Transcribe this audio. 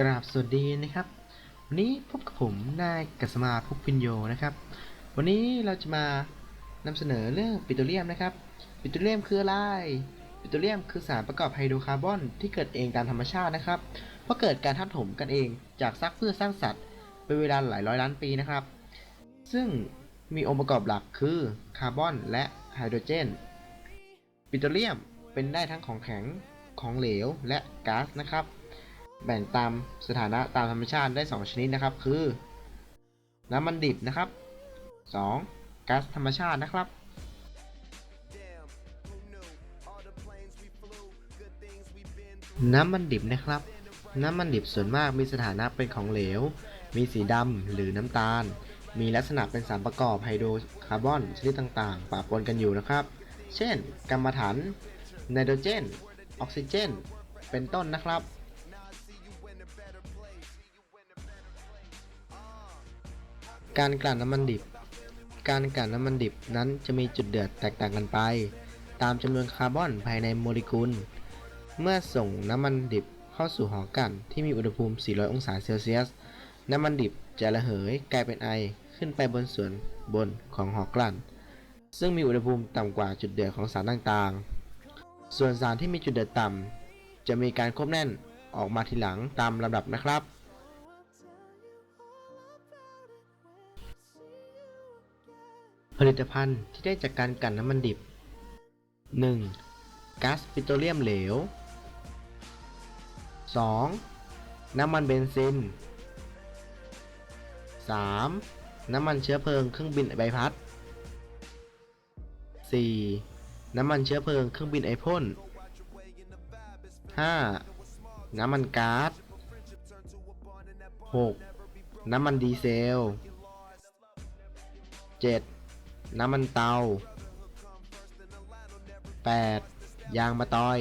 กราบสวัสดีนะครับ วันนี้พบกับผมนายกัสมาภุกพินโยนะครับ วันนี้เราจะมานำเสนอเรื่องปิโตรเลียมนะครับ ปิโตรเลียมคืออะไร ปิโตรเลียมคือสารประกอบไฮโดรคาร์บอนที่เกิดเองตามธรรมชาตินะครับ เพราะเกิดการทับถมกันเองจากซากพืชสร้างสัตว์เป็นเวลาหลายร้อยล้านปีนะครับ ซึ่งมีองค์ประกอบหลักคือคาร์บอนและไฮโดรเจน ปิโตรเลียมเป็นได้ทั้งของแข็ง ของเหลว และก๊าซนะครับ แบ่งตามสถานะตามธรรมชาติได้ 2 ชนิดนะครับ คือ น้ำมันดิบนะครับ 2. ก๊าซธรรมชาตินะครับ น้ำมันดิบนะครับ น้ำมันดิบส่วนมากมีสถานะเป็นของเหลว มีสีดำหรือน้ำตาล มีลักษณะเป็นสารประกอบไฮโดรคาร์บอนชนิดต่างๆ ปะปนกันอยู่นะครับ เช่นกรรมฐานไนโตรเจน ออกซิเจน เป็นต้นนะครับ การกลั่นน้ำมันดิบ การกลั่นน้ำมันดิบนั้นจะมีจุดเดือดแตกต่างกันไป ตามจำนวนคาร์บอนภายในโมเลกุล เมื่อส่งน้ำมันดิบเข้าสู่หอกลั่นที่มีอุณหภูมิ 400 องศาเซลเซียส น้ำมันดิบจะระเหยกลายเป็นไอขึ้นไปบนส่วนบนของหอกลั่น ซึ่งมีอุณหภูมิต่ำกว่าจุดเดือดของสารต่างๆ ส่วนสารที่มีจุดเดือดต่ำจะมีการควบแน่นออกมาทีหลังตามลำดับนะครับ ผลิตภัณฑ์ที่ได้จากการกลั่นน้ำมันดิบ 1. ก๊าซปิโตรเลียมเหลว 2. น้ำมันเบนซิน 3. น้ำมันเชื้อเพลิงเครื่องบินใบพัด 4. น้ำมันเชื้อเพลิงเครื่องบินไอพ่น 5. น้ำมันก๊าซ 6. น้ำมันดีเซล 7. น้ำมันเตา 8. ยางมะตอย